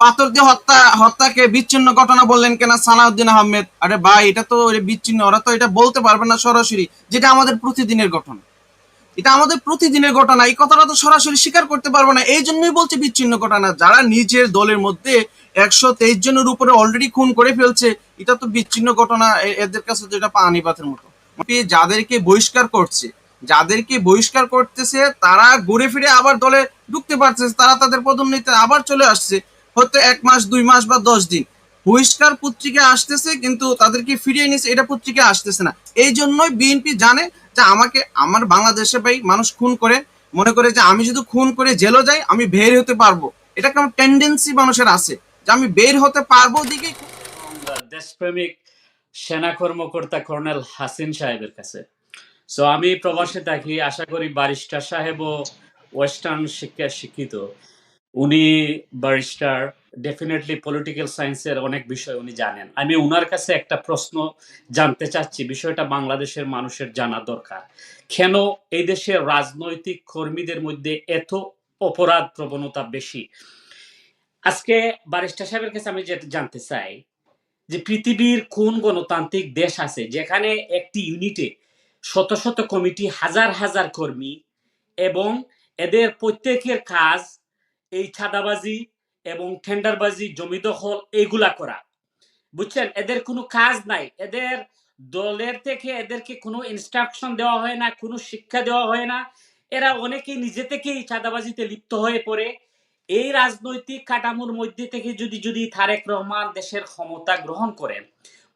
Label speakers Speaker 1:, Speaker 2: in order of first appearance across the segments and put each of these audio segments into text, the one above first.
Speaker 1: পাথর দিয়ে হত্যা, হত্যাকে বিচ্ছিন্ন ঘটনা বললেন কেন সালাউদ্দিন আহমেদ। আরে ভাই, এটা তো বিচ্ছিন্ন, ওরা তো এটা বলতে পারবে না সরাসরি, যেটা আমাদের প্রতিদিনের ঘটনা। এটা আমাদের প্রতিদিনের ঘটনা, এই কথাটা তো সরাসরি স্বীকার করতে পারব না। এই জন্যই বলছে বিচ্ছিন্ন ঘটনা। যারা নিজের দলের মধ্যে একশো তেইশ জনের উপরে অলরেডি খুন করে ফেলছে, এটা তো বিচ্ছিন্ন ঘটনা। এদের কাছে যেটা পানি পাতের মতো। যাদেরকে বহিষ্কার করছে, যাদেরকে বহিষ্কার করতেছে, তারা ঘুরে ফিরে আবার দলে ঢুকতে পারছে, তারা তাদের পদোন্নতিতে আবার চলে আসছে। হয়তো এক মাস, দুই মাস বা দশ দিন। বহিষ্কার পত্রিকা আসতেছে, কিন্তু তাদেরকে ফিরিয়ে নিচ্ছে এটা পত্রিকা আসতেছে না। এই জন্যই বিএনপি জানে যে আমাকে, আমার বাংলাদেশে ভাই মানুষ খুন করে, মনে করে যে আমি যদি খুন করে জেলও যাই, আমি বের হতে পারব। এটা কেমন টেন্ডেন্সি মানুষের আছে, যে আমি বের হতে পারব দিকে
Speaker 2: দেশপ্রেমিক সেনা কর্মকর্তা কর্নেল হাসিন সাহেবের কাছে। সো আমি প্রবাসে থাকি, আশা করি বারিস্টার সাহেবও ওয়েস্টার্ন শিক্ষায় শিক্ষিত। উনি বারিস্টার ডেফিনেটলি পলিটিক্যাল সায়েন্সের অনেক বিষয় উনি জানেন। আমি ওনার কাছে একটা প্রশ্ন জানতে চাচ্ছি, বিষয়টা বাংলাদেশের মানুষের জানা দরকার। কেন এই দেশের রাজনৈতিক কর্মীদের মধ্যে এত অপরাধ প্রবণতা বেশি? আজকে বারিস্টার সাহেবের কাছে আমি যেটা জানতে চাই, যে পৃথিবীর কোন গণতান্ত্রিক দেশ আছে যেখানে একটি ইউনিটে শত শত কমিটি, হাজার হাজার কর্মী এবং এদের প্রত্যেকের কাজ এই ছাদাবাজি এবং টেন্ডারবাজি জমি দখল, এগুলা করা। বুঝছেন? এদের কোনো কাজ নাই। এদের দলের থেকে এদেরকে কোনো ইনস্ট্রাকশন দেওয়া হয় না, কোনো শিক্ষা দেওয়া হয় না। এরা অনেকেই নিজে থেকেই চাঁদাবাজিতে লিপ্ত হয়ে পড়ে। এই রাজনৈতিক কাঠামোর মধ্যে থেকে যদি যদি তারেক রহমান দেশের ক্ষমতা গ্রহণ করেন,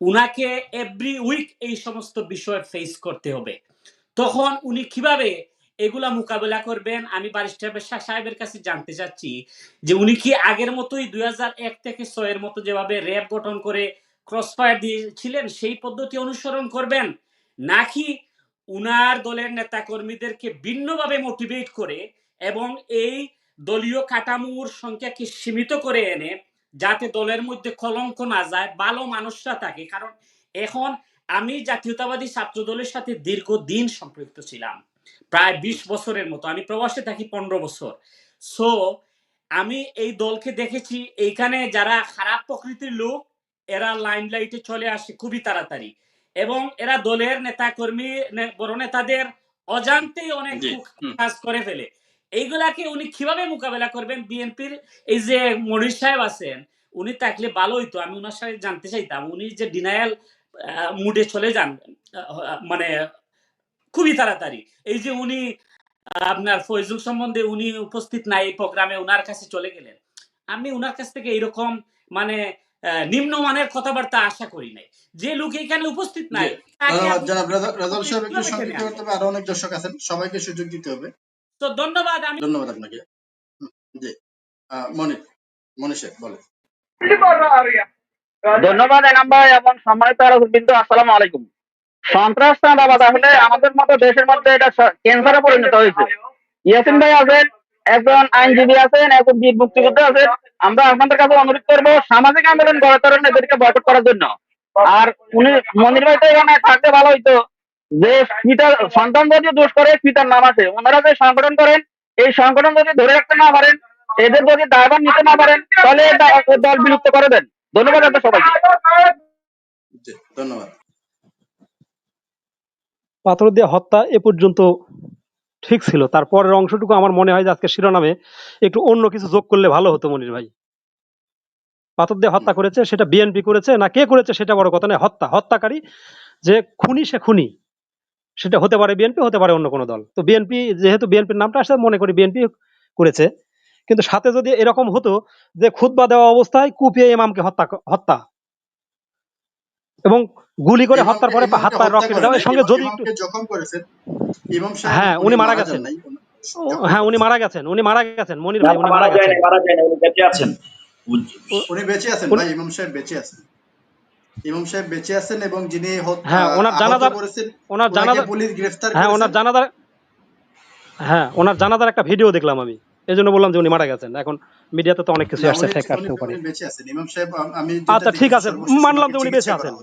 Speaker 2: উনাকে এভরি উইক এই সমস্ত বিষয় ফেস করতে হবে। তখন উনি কীভাবে এগুলা মোকাবেলা করবেন। আমি সাহেবের কাছে জানতে চাচ্ছি যে উনি কি আগের মতোই দুই থেকে ছয়ের মতো যেভাবে র্যাব গঠন করে ক্রসফায়ার দিয়েছিলেন, সেই পদ্ধতি অনুসরণ করবেন? নাকি উনার দলের নেতা কর্মীদেরকে ভিন্নভাবে মোটিভেট করে এবং এই দলীয় কাঠামোর সংখ্যাকে সীমিত করে এনে যাতে দলের মধ্যে কলঙ্ক না যায়, ভালো মানুষরা থাকে? কারণ এখন আমি জাতীয়তাবাদী ছাত্র দলের সাথে দীর্ঘদিন সম্পৃক্ত ছিলাম। প্রায় বিশ বছরের মতো। আমি প্রবাসে থাকি পনেরো বছর। সো আমি এই দলকে দেখেছি। এইখানে যারা খারাপ প্রকৃতির লোক এরা লাইমলাইটে চলে আসে খুবই তাড়াতাড়ি। এবং এরা দলের নেতা কর্মী বড় নেতাদের অজান্তেই অনেক কাজ করে ফেলে। এইগুলাকে উনি কীভাবে মোকাবেলা করবেন? বিএনপির এই যে মনির সাহেব আছেন উনি থাকলে ভালো হইতো আমি ওনার সাথে জানতে চাইতাম। উনি যে ডিনায়াল মুডে চলে যান মানে খুবই তাড়াতাড়ি। এই যে উনি আপনার ফৈজুল সম্বন্ধে উনি উপস্থিত নাই এই প্রোগ্রামে ওনার কাছে চলে গেলেন। আমি ওনার কাছ থেকে এরকম মানে নিম্নমানের কথাবার্তা আশা করি নাই। যে লোক এখানে উপস্থিত নাই
Speaker 3: আরও অনেক দর্শক আছেন সবাইকে সুযোগ দিতে হবে।
Speaker 2: তো ধন্যবাদ আমি
Speaker 3: ধন্যবাদ আপনাকে। জি। মনির মনির সাহেব
Speaker 4: ধন্যবাদ এনাম ভাই এবং সম্মানিত বিন্দু আসসালামু আলাইকুম। সন্ত্রাস চাঁদাবাদ আসলে আমাদের মতো দেশের মধ্যে এটা ক্যান্সারে পরিণত হয়েছে। ইয়াসিন ভাই আছেন, একজন আইনজীবী আছেন, একজন বীর মুক্তিযোদ্ধা আছেন। আমরা আপনাদের কাছে অনুরোধ করব সামাজিক আন্দোলন গড়ে তোলেন এদেরকে বয়কট করার জন্য। আর উনি মন্দির ভাই তো এখানে থাকতে ভালো হইতো। যে পিতার সন্তান যদি দোষ করে, পিতার নাম আছে, ওনারা যে সংগঠন করেন, এই সংগঠন যদি ধরে রাখতে না পারেন, এদের যদি দায়ভার নিতে না পারেন, তাহলে দল বিলুপ্ত করে দেন। ধন্যবাদ আপনার সবাইকে।
Speaker 3: ধন্যবাদ।
Speaker 5: পাথর দিয়ে হত্যা এ পর্যন্ত ঠিক ছিল। তারপরের অংশটুকু আমার মনে হয় যে আজকে শিরোনামে একটু অন্য কিছু যোগ করলে ভালো হতো মনির ভাই। পাথর দিয়ে হত্যা করেছে, সেটা বিএনপি করেছে না কে করেছে সেটা বড় কথা নয়, হত্যা। হত্যাকারী যে খুনি, সে খুনি। সেটা হতে পারে বিএনপি হতে পারে অন্য কোনো দল। তো বিএনপি যেহেতু বিএনপির নামটা আসছে, মনে করি বিএনপি করেছে। কিন্তু সাথে যদি এরকম হতো যে খুতবা দেওয়া অবস্থায় কুপিয়ে ইমামকে হত্যা হত্যা এবং গুলি করে হত্যার পরে হাত পায়ে রক্ত দেওয়া এর সঙ্গে যদি একটু
Speaker 3: জখম করেছেন। ইমাম সাহেব
Speaker 5: হ্যাঁ, উনি মারা গেছেন। হ্যাঁ উনি মারা গেছেন উনি মারা গেছেন মনির ভাই উনি মারা গেছেন।
Speaker 6: মারা যায় না উনি বেঁচে আছেন।
Speaker 3: উনি বেঁচে আছেন ভাই ইমাম সাহেব বেঁচে আছেন। ইমাম সাহেব বেঁচে আছেন এবং যিনি
Speaker 5: হ্যাঁ, ওনার
Speaker 3: জানাজা
Speaker 5: ওনার জানাজা
Speaker 3: পুলিশ গ্রেফতার
Speaker 5: হ্যাঁ ওনার জানাজার হ্যাঁ ওনার জানাজার একটা ভিডিও দেখলাম আমি। এই জন্য বললাম যে উনি মারা গেছেন। এখন মিডিয়াতে তো অনেক কিছু আসছে ফেক আসতেও পারে আচ্ছা, ঠিক আছে, মানলাম যে উনি বেঁচে আছেন।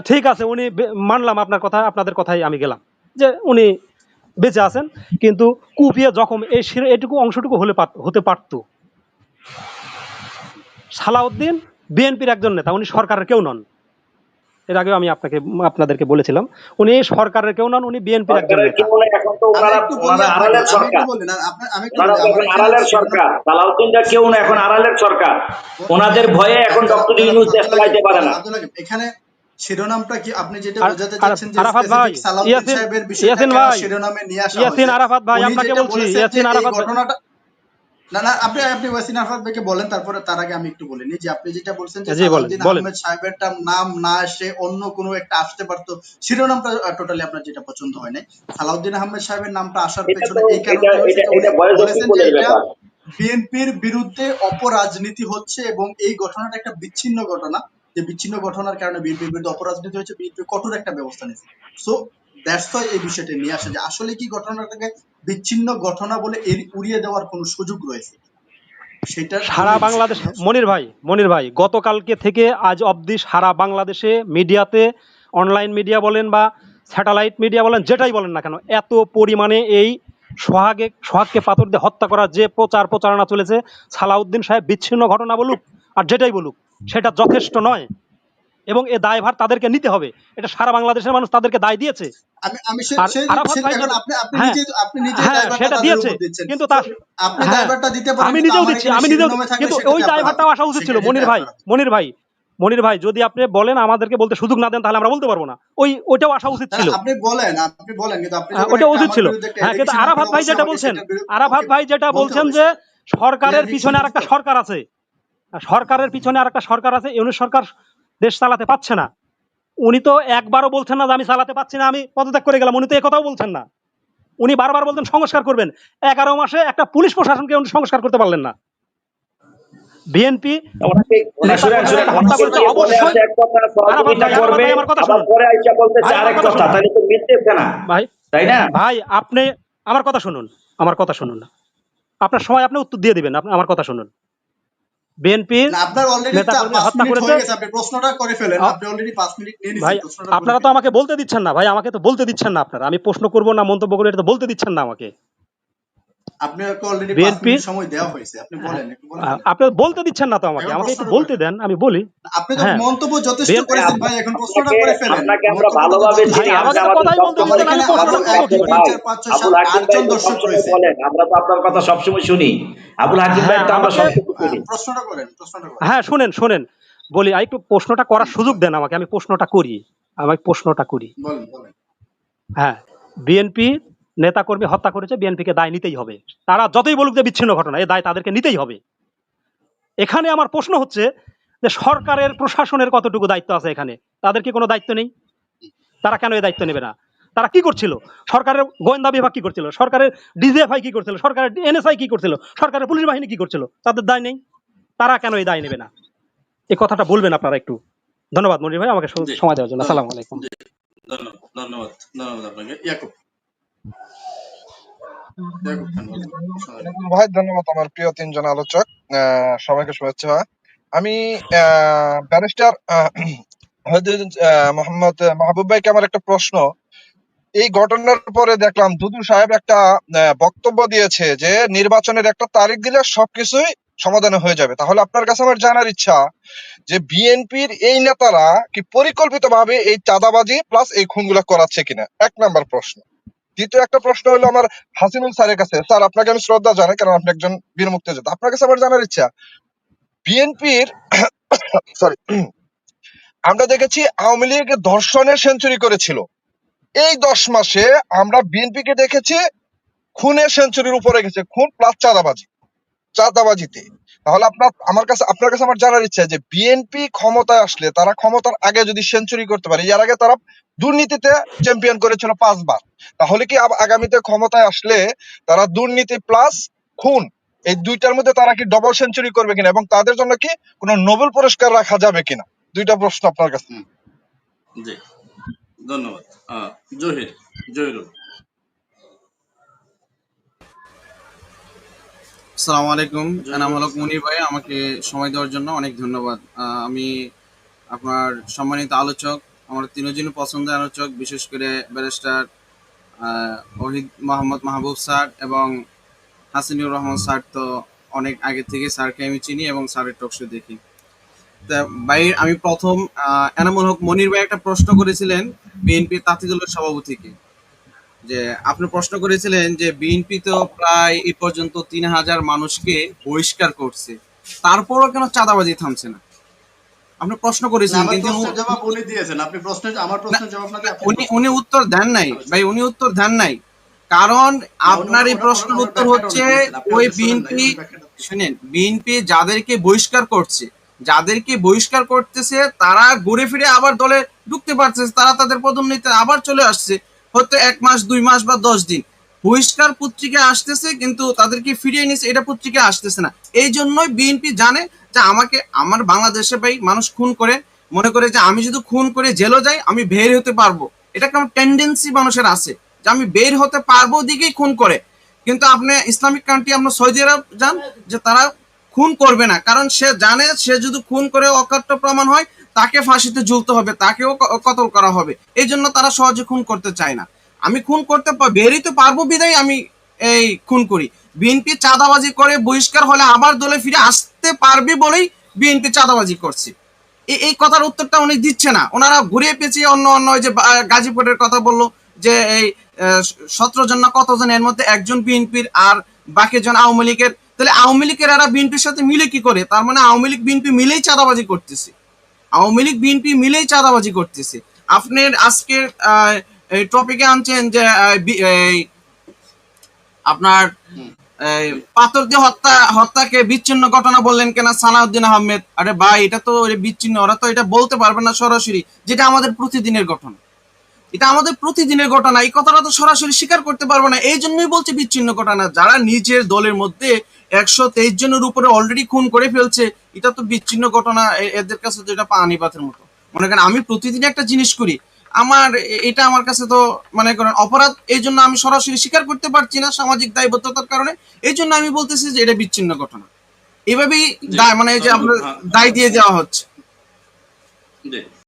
Speaker 5: ঠিক আছে উনি মানলাম আপনার কথা আপনাদের কথাই আমি গেলাম যে উনি বেঁচে আছেন কিন্তু কুপিয়ে জখম এই শির- এটুকু অংশটুকু হলে হতে পারতো। সালাউদ্দিন বিএনপির একজন নেতা উনি সরকারের কেউ নন। এর আগেও আমি আপনাকে আপনাদেরকে বলেছিলাম। উনি সরকারের কেউ নন উনি বিএনপির একজন নেতা।
Speaker 6: আড়ালের সরকার। সালাউদ্দিনটা কেউ না এখন আড়ালের সরকার। ওনাদের ভয়ে এখন ডক্টর ইউনুস দেশ চালাইতে পারে না।
Speaker 3: এখানে শিরোনামটা কি আপনি যেটা বোঝাতে চাচ্ছেন যে
Speaker 5: আরাফাত ভাই,
Speaker 3: সালাউদ্দিন
Speaker 5: ইয়াসিন-
Speaker 3: সাহেবের বিষয়টা
Speaker 5: ইয়াসিন ভাই,
Speaker 3: শিরোনামে নিয়ে আসা
Speaker 5: ইয়াসিন আরাফাত ভাই, আপনাকে বলছি, ইয়াসিন আরাফাত
Speaker 3: ঘটনাটা না না আপনি আপনি ওয়াসিন আরাফাত ভাইকে বলেন তারপরে তার আগে আমি একটু বলিনি যে আপনি যেটা বলছেন যে। আহমেদ সাহেবেরটা নাম না এসে অন্য কোনো একটা আসতে পারতো শিরোনামটা টোটালি আপনার যেটা পছন্দ হয় নাই। সালাউদ্দিন আহমেদ সাহেবের নামটা আসার পেছনে এই কারণে বিএনপির বিরুদ্ধে অপরাজনীতি হচ্ছে এবং এই ঘটনাটা একটা বিচ্ছিন্ন ঘটনা। যে বিচ্ছিন্ন ঘটনার কারণে বিএনপির বিরুদ্ধে অপরাজনীতি হয়েছে বিএনপি কঠোর একটা ব্যবস্থা নিয়েছে। সো দ্যাটস ওয়াই এই বিষয়টা নিয়ে আসে যে আসলে কি ঘটনাটাকে বিচ্ছিন্ন ঘটনা বলে এর- উড়িয়ে দেওয়ার কোনো সুযোগ রয়েছে? সেটা
Speaker 5: সারা বাংলাদেশ মনির ভাই মনির ভাই গতকালকে থেকে আজ অবধি সারা বাংলাদেশে মিডিয়াতে অনলাইন মিডিয়া বলেন বা স্যাটেলাইট মিডিয়া বলেন যেটাই বলেন না কেন এত পরিমাণে এই সোহাগে সোহাগকে পাথর দিয়ে হত্যা করার যে প্রচার প্রচারণা চলেছে সালাউদ্দিন সাহেব বিচ্ছিন্ন ঘটনা বলুক আর যেটাই বলুক সেটা যথেষ্ট নয়। এবং এ দায়ভার তাদেরকে নিতে হবে। এটা সারা বাংলাদেশের মানুষ তাদেরকে দায় দিয়েছে।
Speaker 3: আমি আমি সে
Speaker 5: আর
Speaker 3: সে-
Speaker 5: আরাফাত ভাই যেটা-
Speaker 3: আপনি আপনি
Speaker 5: হ্যাঁ, হ্যাঁ সেটা দিয়েছে। কিন্তু হ্যাঁ, আমি নিজেও দিচ্ছি আমি নিজেও কিন্তু ওই
Speaker 3: আপনারা-
Speaker 5: দায়ভারটা আসা উচিত ছিল মনির ভাই মনির ভাই মনির ভাই যদি আপনি বলেন আমাদেরকে বলতে সুযোগ না দেন তাহলে আমরা বলতে পারব না। ওই ওইটাও আসা উচিত ছিল।
Speaker 3: আপনি বলেন আপনি বলেন কিন্তু আপনি
Speaker 5: ওটা উচিত ছিল। হ্যাঁ কিন্তু আরাফাত ভাই যেটা বলছেন আরাফাত ভাই যেটা বলছেন যে সরকারের পিছনে আরেকটা সরকার আছে। সরকারের পিছনে আরেকটা সরকার আছে ইউনিট সরকার দেশ চালাতে পারছে না। উনি তো একবারও বলছেন না যে আমি চালাতে পারছি না আমি পদত্যাগ করে গেলাম। উনি তো একথাও বলছেন না। উনি বারবার বলতেন সংস্কার করবেন। এগারো মাসে একটা পুলিশ প্রশাসনকে উনি সংস্কার করতে পারলেন না। বিএনপি ভাই, আমার কথা শুনুন। আমার কথা শুনুন।
Speaker 6: না।
Speaker 5: আপনি আমার কথা শুনুন আমার কথা শুনুন। আপনার সময় আপনি উত্তর দিয়ে দিবেন আপনি আমার কথা শুনুন।
Speaker 3: আপনারা
Speaker 5: তো আমাকে বলতে দিচ্ছেন না ভাই আমাকে তো বলতে দিচ্ছেন না আপনারা। আমি প্রশ্ন করব না মন্তব্য করব এটা তো বলতে দিচ্ছেন না আমাকে।
Speaker 3: আপনাকে অলরেডি
Speaker 5: BNP
Speaker 3: সময় দেওয়া হয়েছে। আপনি বলেন একটু বলেন।
Speaker 5: আপনি বলতে দিচ্ছেন না তো আমাকে। আমাকে একটু
Speaker 3: প্রশ্নটা
Speaker 5: বলতে দেন আমি বলি।
Speaker 3: আপনি তো
Speaker 5: হ্যাঁ।
Speaker 3: মন্তব্য যথেষ্ট করেছেন ভাই এখন প্রশ্নটা করে ফেলেন।
Speaker 6: আপনাকে আমরা ভালোভাবে চিনি
Speaker 5: আমাকে কথাই বলতে দিচ্ছেন, আমি প্রশ্নটা
Speaker 6: আমাদের
Speaker 5: করব কি
Speaker 6: ভাই,
Speaker 3: চার, পাঁচ, ছয়,
Speaker 6: আবুল হাকিম ভাই
Speaker 3: দর্শক রয়েছে।
Speaker 6: বলেন আমরা তো আপনার কথা সবসময় শুনি। আবুল হাকিম ভাই
Speaker 5: হ্যাঁ,
Speaker 6: তো আমরা
Speaker 5: আমাকে-
Speaker 6: শুনি।
Speaker 3: প্রশ্নটা করেন প্রশ্নটা করেন।
Speaker 5: হ্যাঁ শুনেন শুনেন। বলি আর একটু প্রশ্নটা করার সুযোগ দেন আমাকে আমি প্রশ্নটা করি। আমি প্রশ্নটা করি।
Speaker 3: বলেন বলেন।
Speaker 5: হ্যাঁ বিএনপি নেতাকর্মী হত্যা করেছে বিএনপিকে দায় নিতেই হবে। তারা যতই বলুক যে বিচ্ছিন্ন ঘটনা এই দায় তাদেরকে নিতেই হবে। এখানে আমার প্রশ্ন হচ্ছে যে সরকারের প্রশাসনের কতটুকু দায়িত্ব আছে এখানে? তাদের কি কোনো দায়িত্ব নেই? তারা কেন এই দায়িত্ব নেবে না? তারা কি করছিল? সরকারের গোয়েন্দা বিভাগ কি করছিল? সরকারের ডিজিএফআই কি করছিল? সরকারের এনএসআই কি করছিল? সরকারের পুলিশ বাহিনী কি করছিল? তাদের দায় নেই। তারা কেন এই দায় নেবে না? এই কথাটা বলবেন আপনারা একটু। ধন্যবাদ মনির ভাই আমাকে সময় দেওয়ার জন্য। আসসালামু আলাইকুম।
Speaker 3: ধন্যবাদ। ধন্যবাদ। ধন্যবাদ আপনাকে। ইয়াকুব ইয়াকুব খান বলেন। আসসালামু
Speaker 7: ভাই ধন্যবাদ আমার প্রিয় তিনজন আলোচক। আহ, সবাইকে শুভেচ্ছা। আমি ব্যারিস্টার মোহাম্মদ মাহবুব ভাইকে আমার একটা প্রশ্ন। এই ঘটনার পরে দেখলাম দুদু সাহেব একটা বক্তব্য দিয়েছে যে নির্বাচনের একটা তারিখ দিলে সবকিছুই সমাধান হয়ে যাবে। তাহলে আপনার কাছে আমার জানার ইচ্ছা যে বিএনপির এই নেতারা কি পরিকল্পিতভাবে এই চাঁদাবাজি প্লাস এই খুনগুলা করাচ্ছে কিনা? এক নাম্বার প্রশ্ন। দ্বিতীয় একটা প্রশ্ন হলো আমার হাসিনুল স্যারের কাছে। স্যার, আপনাকে আমি শ্রদ্ধা জানাই, কারণ আপনি একজন বীর মুক্তিযোদ্ধা। আপনার কাছে আমার জানার ইচ্ছা, বিএনপির সরি আমরা দেখেছি আওয়ামী লীগ ধর্ষণের সেঞ্চুরি করেছিল। এই দশ মাসে আমরা বিএনপি কে দেখেছি, খুনের সেঞ্চুরির উপরে গেছে। খুন প্লাস চাঁদাবাজি। চাঁদাবাজিতে। তাহলে আপনার, আমার কাছে, আপনার কাছে আমার জানার ইচ্ছা যে বিএনপি ক্ষমতায় আসলে তারা ক্ষমতার আগে যদি সেঞ্চুরি করতে পারে, এর আগে তারা দুর্নীতিতে চ্যাম্পিয়ন করেছিল পাঁচবার। তাহলে কি আগামীতে ক্ষমতায় আসলে তারা দুর্নীতি প্লাস খুন, এই দুইটার মধ্যে তারা কি ডবল সেঞ্চুরি করবে কিনা এবং তাদের জন্য কি কোনো নোবেল পুরস্কার রাখা যাবে কিনা? দুইটা প্রশ্ন আপনার কাছে।
Speaker 3: ধন্যবাদ। জহির, জহিরুল।
Speaker 1: আসসালামু আলাইকুম। এনাম মুনির ভাই, আমাকে সময় দেওয়ার জন্য অনেক ধন্যবাদ। আমি আপনার সম্মানিত আলোচক, আমার তিনজন পছন্দের আলোচক, বিশেষ করে ব্যারিস্টার ওহিদ মোহাম্মদ মাহবুব স্যার এবং হাসিনুর রহমান স্যার তো অনেক আগে থেকে স্যারকে আমি চিনি এবং স্যারের টকশো দেখি। তা ভাই, আমি প্রথম এনামুল হক মনির ভাই একটা প্রশ্ন করেছিলেন বিএনপি তাঁতিদলের সভাপতিকে। যে আপনি প্রশ্ন করেছিলেন যে বিএনপি তো প্রায় এই পর্যন্ত তিন হাজার মানুষকে বহিষ্কার করছে তারপরও কেন চাঁদাবাজি থামছে না আপনি প্রশ্ন করেছিলেন কিন্তু
Speaker 3: জবাব উনি দিয়েছেন আপনি প্রশ্নের আমার প্রশ্নের জবাব না দিয়ে আপনি
Speaker 1: উনি উনি উত্তর দেন নাই ভাই উনি উত্তর দেন নাই কারণ আপনার এই প্রশ্নের উত্তর হচ্ছে ওই বিএনপি। শুনেন বিএনপি যাদেরকে বহিষ্কার করছে যাদেরকে বহিষ্কার করতেছে তারা ঘুরে ফিরে আবার দলে ঢুকতে পারছে তারা তাদের পদোন্নতিতে আবার চলে আসছে হয়তো এক মাস, দুই মাস বা দশ দিন। বহিষ্কার পত্রিকা আসতেছে, কিন্তু তাদেরকে ফিরিয়ে নিছে এটা পত্রিকা আসতেছে না। এই জন্যই বিএনপি জানে যে আমাকে, আমার বাংলাদেশে ভাই মানুষ খুন করে, মনে করে যে আমি যদি খুন করে জেলও যাই, আমি বের হতে পারব। এটা কেমন টেন্ডেন্সি মানুষের আছে, যে আমি বের হতে পারব দিকেই খুন করে। কিন্তু আপনি ইসলামিক কান্ট্রি আপনার সৌদি আরব যান, যে তারা খুন করবে না। কারণ সে জানে, সে যদি খুন করে অকাট্য প্রমাণ হয় তাকে ফাঁসিতে ঝুলতে হবে, তাকেও কতল করা হবে। এই জন্য তারা সহজে খুন করতে চায় না। আমি খুন করতে বেরোতে পারব বিদায়, আমি এই খুন করি। বিএনপি চাঁদাবাজি করে বহিষ্কার হলে আবার দলে ফিরে আসতে পারবে বলেই বিএনপি চাঁদাবাজি করছে। এই কথার উত্তরটা উনি দিচ্ছে না। ওনারা ঘুরে পেঁচিয়ে অন্য অন্য যে গাজীপুরের কথা বলল যে এই সতেরো জন না কতজন, এর মধ্যে একজন বিএনপির আর বাকি জন আওয়ামী লীগের। তাহলে আওয়ামী লীগের এরা বিএনপির সাথে মিলে কি করে? তার মানে আওয়ামী লীগ বিএনপি মিলেই চাঁদাবাজি করতেছে। আওয়ামী লীগ বিএনপি মিলেই চাঁদাবাজি করতেছে। আপনার আজকের টপিকে আনছেন যে আপনার পাথর দিয়ে হত্যা হত্যাকে বিচ্ছিন্ন ঘটনা বললেন কেন সানাউদ্দিন আহমেদ? আরে ভাই এটা তো বিচ্ছিন্ন ওরা তো এটা বলতে পারবে না সরাসরি যেটা আমাদের প্রতিদিনের ঘটনা। এটা আমাদের প্রতিদিনের ঘটনা। এই কথাটা তো সরাসরি স্বীকার করতে পারব না। এই জন্যই বলছে বিচ্ছিন্ন ঘটনা। যারা নিজের দলের মধ্যে একশো তেইশ জনের উপরে অলরেডি খুন করে ফেলছে এটা তো বিচ্ছিন্ন ঘটনা। এদের কাছে তো এটা পানি পাতের মতো। মনে করেন আমি প্রতিদিন একটা জিনিস করি। আমার এটা আমার কাছে তো মনে করেন অপরাধ। এই জন্য আমি সরাসরি স্বীকার করতে পারছি না সামাজিক দায়বদ্ধতার কারণে। এই জন্য আমি বলতেছি যে এটা বিচ্ছিন্ন ঘটনা। এভাবেই দায় মানে এই যে আপনার দায় দিয়ে দেওয়া হচ্ছে।